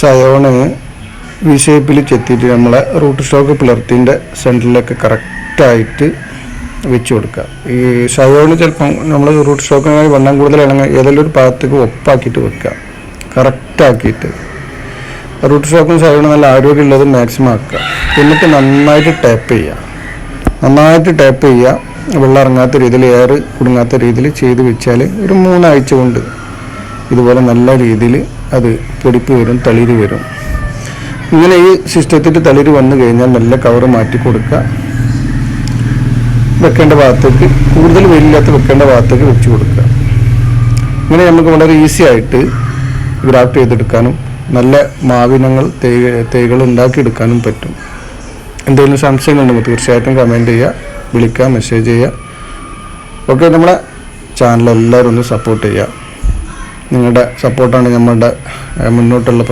സയോണ് V ഷേപ്പിൽ ചെത്തിയിട്ട് നമ്മളെ root stock പിളർത്തിന്റെ സെന്ററിലൊക്കെ കറക്റ്റായിട്ട് വെച്ച് കൊടുക്കുക. ഈ സയോണ് ചിലപ്പം നമ്മൾ റൂട്ട് സ്റ്റോക്കിനായി വണ്ണം കൂടുതലാണെങ്കിൽ ഏതെങ്കിലും ഒരു ഭാഗത്തേക്ക് ഒപ്പാക്കിയിട്ട് വെക്കുക. കറക്റ്റാക്കിയിട്ട്. റൂട്ട് സ്റ്റോക്കും സയോണും നല്ല ആരോഗ്യമുള്ളത് മാക്സിമം ആക്കുക. എന്നിട്ട് നന്നായിട്ട് ടാപ്പ് ചെയ്യുക. നന്നായിട്ട് ടാപ്പ് ചെയ്യുക. വെള്ളം ഇറങ്ങാത്ത രീതിയിൽ എയർ കുടുങ്ങാത്ത രീതിയിൽ ചെയ്ത് വെച്ചാൽ ഒരു മൂന്നാഴ്ച കൊണ്ട് ഇതുപോലെ നല്ല രീതിയിൽ അത് പൊടിപ്പ് വരും തളിര് വരും. ഇങ്ങനെ ഈ സിസ്റ്റത്തിൽ തളിര് വന്നു കഴിഞ്ഞാൽ നല്ല കവർ മാറ്റി കൊടുക്കുക. വെക്കേണ്ട ഭാഗത്തേക്ക് കൂടുതൽ വെയിലില്ലാത്ത വെക്കേണ്ട ഭാഗത്തേക്ക് വെച്ച് കൊടുക്കുക. ഇങ്ങനെ നമുക്ക് വളരെ ഈസി ആയിട്ട് ഗ്രാഫ്റ്റ് ചെയ്തെടുക്കാനും നല്ല മാവിനങ്ങൾ തൈ തൈകൾ ഉണ്ടാക്കിയെടുക്കാനും പറ്റും. എന്തെങ്കിലും സംശയങ്ങളുണ്ടെങ്കിൽ തീർച്ചയായിട്ടും കമന്റ് ചെയ്യുക വിളിക്കുക മെസ്സേജ് ചെയ്യുക. ഓക്കെ നമ്മളെ ചാനൽ എല്ലാവരും ഒന്ന് സപ്പോർട്ട് ചെയ്യുക. നിങ്ങളുടെ സപ്പോർട്ടാണ് നമ്മളുടെ മുന്നോട്ടുള്ള